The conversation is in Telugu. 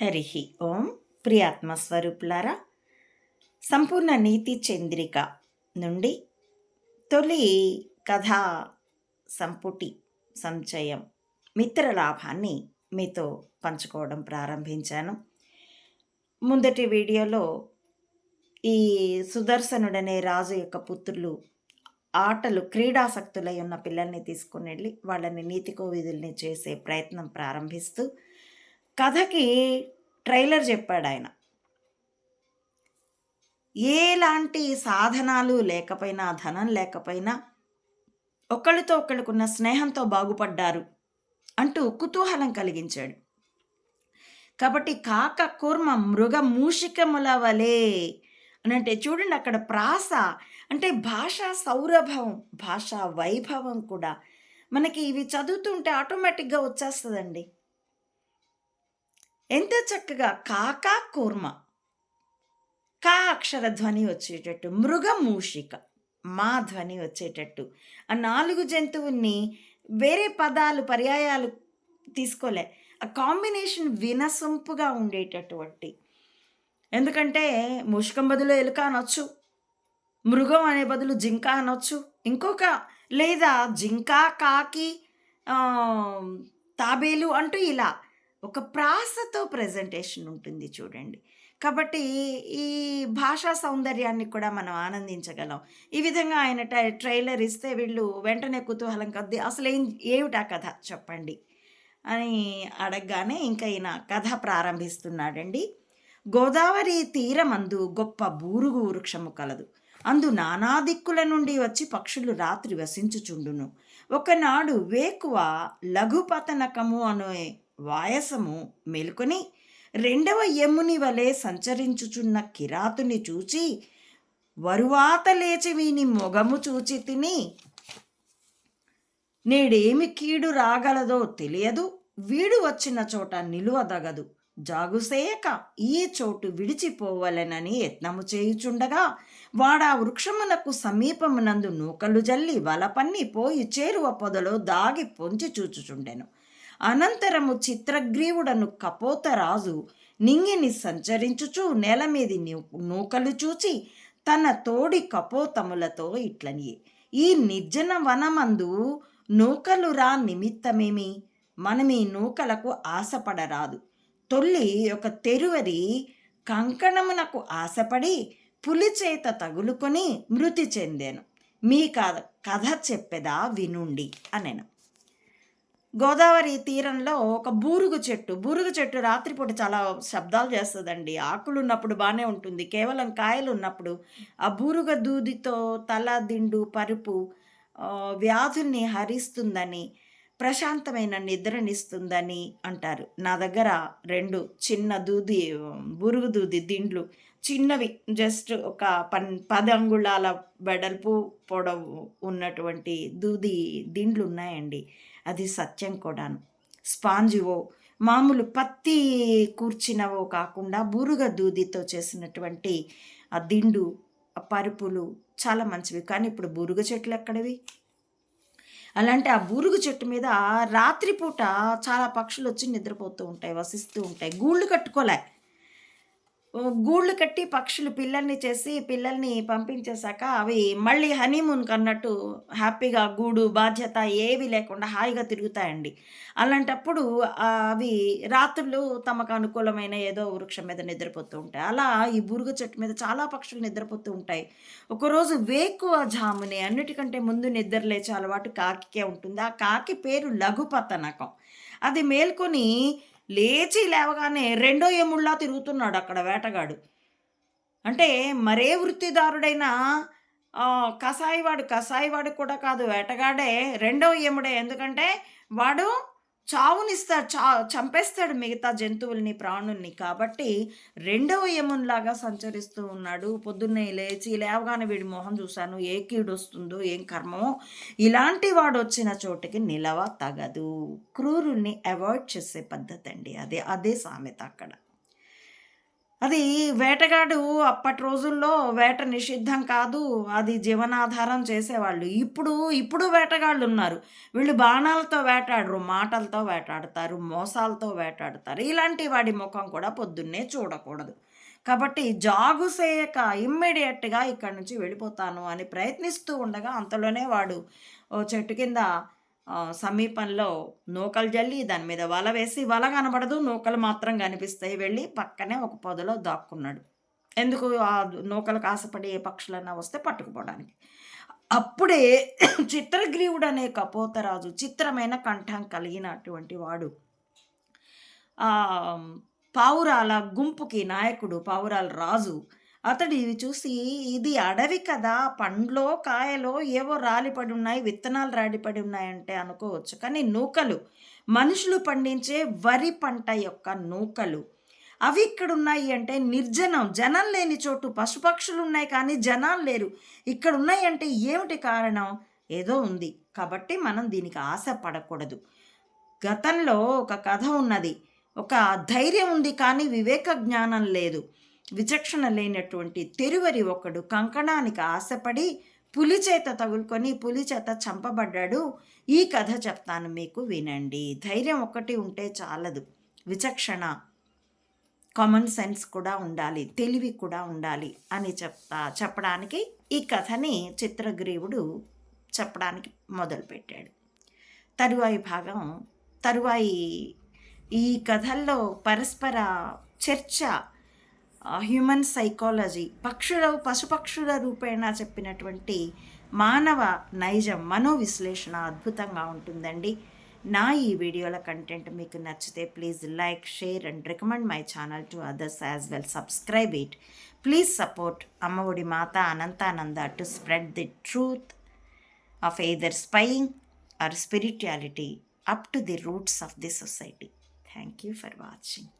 హరి ఓం ప్రియాత్మస్వరూపులారా సంపూర్ణ నీతి చంద్రిక నుండి తొలి కథా సంపుటి సంచయం మిత్రలాభాన్ని మీతో పంచుకోవడం ప్రారంభించాను. ముందటి వీడియోలో ఈ సుదర్శనుడనే రాజు యొక్క పుత్రులు ఆటలు క్రీడాసక్తులై ఉన్న పిల్లల్ని తీసుకుని వెళ్ళి వాళ్ళని నీతికో విధుల్ని చేసే ప్రయత్నం ప్రారంభిస్తూ కథకి ట్రైలర్ చెప్పాడు ఆయన ఎలాంటి సాధనాలు లేకపోయినా ధనం లేకపోయినా ఒకళ్ళతో ఒకళ్ళకున్న స్నేహంతో బాగుపడ్డారు అంటూ కుతూహలం కలిగించాడు. కాబట్టి కాక కూర్మ మృగ మూషికముల వలె అని అంటే చూడండి అక్కడ ప్రాస అంటే భాషా సౌరభం భాషా వైభవం కూడా. మనకి ఇవి చదువుతుంటే ఆటోమేటిక్గా వచ్చేస్తుందండి. ఎంత చక్కగా కాకా కూర్మ. కా అక్షర ధ్వని వచ్చేటట్టు మృగమూషిక మా ధ్వని వచ్చేటట్టు. ఆ నాలుగు జంతువుల్ని వేరే పదాలు పర్యాయాలు తీసుకోలే. ఆ కాంబినేషన్ వినసొంపుగా ఉండేటటువంటి. ఎందుకంటే ముష్కం బదులు ఎలుక అనొచ్చు మృగం అనే బదులు జింక అనొచ్చు. ఇంకొక లేదా జింక కాకి తాబేలు అంటూ ఇలా ఒక ప్రాసతో ప్రజెంటేషన్ ఉంటుంది చూడండి. కాబట్టి ఈ భాషా సౌందర్యాన్ని కూడా మనం ఆనందించగలం. ఈ విధంగా ఆయన ట్రైలర్ ఇస్తే వీళ్ళు వెంటనే కుతూహలం కొద్ది అసలు ఏం ఏమిటా కథ? చెప్పండి. అని అడగగానే ఇంకా ఈయన కథ ప్రారంభిస్తున్నాడండి. గోదావరి తీరమందు గొప్ప బూరుగు వృక్షము కలదు. అందు నానా దిక్కుల నుండి వచ్చి పక్షులు రాత్రి వసించుచుండును. ఒకనాడు వేకువ లఘుపతనకము అనే వాయసము మేలుకొని రెండవ యముని వలె సంచరించుచున్న కిరాతుని చూచి వరువాత లేచి వీని మొగము చూచి తిని నేడేమి కీడు రాగలదో తెలియదు. వీడు వచ్చిన చోట నిలువదగదు. జాగుసేయక ఈ చోటు విడిచిపోవలెనని యత్నము చేయుచుండగా వాడా వృక్షమునకు సమీపమునందు నూకలు జల్లి వలపన్ని పోయి చేరువ పొదలో దాగి పొంచి చూచుచుండెను. అనంతరము చిత్రగ్రీవుడను కపోతరాజు నింగిని సంచరించుచు నేల మీది నూకలు చూచి తన తోడి కపోతములతో ఇట్లనియే ఈ నిర్జన వనమందు నూకలు రా నిమిత్తమేమి? మనం ఈ నూకలకు ఆశపడరాదు. తొల్లి ఒక తెరువరి కంకణమునకు ఆశపడి పులి చేత తగులుకొని మృతి చెందాను. మీ కథ కథ చెప్పెదా వినుండి అనెను. గోదావరి తీరంలో ఒక బూరుగు చెట్టు బూరుగు చెట్టు రాత్రిపూట చాలా శబ్దాలు చేస్తుందండి. ఆకులు ఉన్నప్పుడు బాగానే ఉంటుంది కేవలం కాయలు ఉన్నప్పుడు. ఆ బూరుగ దూదితో తల దిండు పరుపు వ్యాధుల్ని హరిస్తుందని ప్రశాంతమైన నిద్రనిస్తుందని అంటారు. నా దగ్గర రెండు చిన్న దూది బురుగు దూది దిండ్లు చిన్నవి జస్ట్ ఒక పన్ పది అంగుళాల వెడల్పు పొడవు ఉన్నటువంటి దూది దిండ్లు ఉన్నాయండి. అది సత్యం కూడాను. స్పాంజివో మామూలు పత్తి కూర్చినవో కాకుండా బురుగ దూదితో చేసినటువంటి ఆ దిండు పరుపులు చాలా మంచివి. కానీ ఇప్పుడు బురుగ చెట్లు ఎక్కడవి? అలాంటి ఆ బూరుగు చెట్టు మీద రాత్రిపూట చాలా పక్షులు వచ్చి నిద్రపోతూ ఉంటాయి వసిస్తూ ఉంటాయి. గూళ్ళు కట్టుకోలే. గూళ్ళు కట్టి పక్షులు పిల్లల్ని చేసి పిల్లల్ని పంపించేశాక అవి మళ్ళీ హనీమూన్ కన్నట్టు హ్యాపీగా గూడు బాధ్యత ఏవి లేకుండా హాయిగా తిరుగుతాయండి. అలాంటప్పుడు అవి రాత్రులు తమకు అనుకూలమైన ఏదో వృక్షం మీద నిద్రపోతూ ఉంటాయి. అలా ఈ బురుగు చెట్టు మీద చాలా పక్షులు నిద్రపోతూ ఉంటాయి. ఒకరోజు వేకువ జాముని అన్నిటికంటే ముందు నిద్రలేచే అలవాటు కాకికే ఉంటుంది. ఆ కాకి పేరు లఘుపతనకం. అది మేల్కొని లేచి లేవగానే రెండో ఎముళ్ళా తిరుగుతున్నాడు అక్కడ వేటగాడు. అంటే మరే వృత్తిదారుడైనా కసాయివాడు కసాయివాడు కూడా కాదు వేటగాడే రెండవ ఏముడే ఎందుకంటే వాడు చావునిస్తాడు చా చంపేస్తాడు మిగతా జంతువుల్ని ప్రాణుల్ని. కాబట్టి రెండవ యమునిలాగా సంచరిస్తూ ఉన్నాడు. పొద్దున్నే లేచి లేవగానే వీడి మొహం చూశాను. ఏ కీడు వస్తుందో ఏం కర్మమో ఇలాంటి వాడు వచ్చిన చోటికి నిలవ తగదు. క్రూరుల్ని అవాయిడ్ చేసే పద్ధతి అండి అదే అదే సామెత అక్కడ. అది వేటగాడు అప్పటి రోజుల్లో వేట నిషిద్ధం కాదు. అది జీవనాధారం చేసేవాళ్ళు. ఇప్పుడు, ఇప్పుడు వేటగాళ్ళు ఉన్నారు. వీళ్ళు బాణాలతో వేటాడరు. మాటలతో వేటాడతారు. మోసాలతో వేటాడతారు. ఇలాంటి వాడి ముఖం కూడా పొద్దున్నే చూడకూడదు. కాబట్టి జాగు చేయక ఇమ్మీడియట్గా ఇక్కడి నుంచి వెళ్ళిపోతాను అని ప్రయత్నిస్తూ ఉండగా అంతలోనే వాడు ఓ చెట్టు కింద సమీపంలో నూకలు జల్లి దాని మీద వల వేసి వల కనబడదు. నూకలు మాత్రం కనిపిస్తాయి. వెళ్ళి పక్కనే ఒక పొదలో దాక్కున్నాడు. ఎందుకు ఆ నూకలకు ఆశపడి ఏ పక్షులన్నా వస్తే పట్టుకుపోవడానికి. అప్పుడే చిత్రగ్రీవుడనే కపోతరాజు చిత్రమైన కంఠం కలిగినటువంటి వాడు పావురాల గుంపుకి నాయకుడు పావురాల రాజు. అతడు ఇవి చూసి ఇది అడవి కదా! పండ్లో, కాయలో ఏవో రాలిపడి ఉన్నాయి. విత్తనాలు రాలిపడి ఉన్నాయంటే అనుకోవచ్చు. కానీ నూకలు మనుషులు పండించే వరి పంట యొక్క నూకలు. అవి ఇక్కడ ఉన్నాయి అంటే నిర్జనం. జనం లేని చోటు. పశుపక్షులు ఉన్నాయి కానీ జనాలు లేరు. ఇక్కడ ఉన్నాయంటే ఏమిటి కారణం? ఏదో ఉంది. కాబట్టి మనం దీనికి ఆశ పడకూడదు. గతంలో ఒక కథ ఉన్నది. ఒక ధైర్యం ఉంది కానీ వివేక జ్ఞానం లేదు. విచక్షణ లేనటువంటి తెరువరి ఒకడు కంకణానికి ఆశపడి పులి చేత తగులుకొని పులి చేత చంపబడ్డాడు. ఈ కథ చెప్తాను మీకు వినండి. ధైర్యం ఒకటి ఉంటే చాలదు. విచక్షణ, కామన్ సెన్స్ కూడా ఉండాలి. తెలివి కూడా ఉండాలి అని చెప్తా చెప్పడానికి ఈ కథని చిత్రగ్రీవుడు చెప్పడానికి మొదలుపెట్టాడు. తరువాయి భాగం తరువాయి ఈ కథల్లో పరస్పర చర్చ హ్యూమన్ సైకాలజీ పక్షుల పశుపక్షుల రూపేణా చెప్పినటువంటి మానవ నైజం, మనోవిశ్లేషణ అద్భుతంగా ఉంటుందండి. నా ఈ వీడియోల కంటెంట్ మీకు నచ్చితే please like, share and recommend my channel to others as well. Subscribe it. Please support Ammaodi Mata Anantananda to spread the truth of either spying or spirituality up to the roots of the society. Thank you for watching.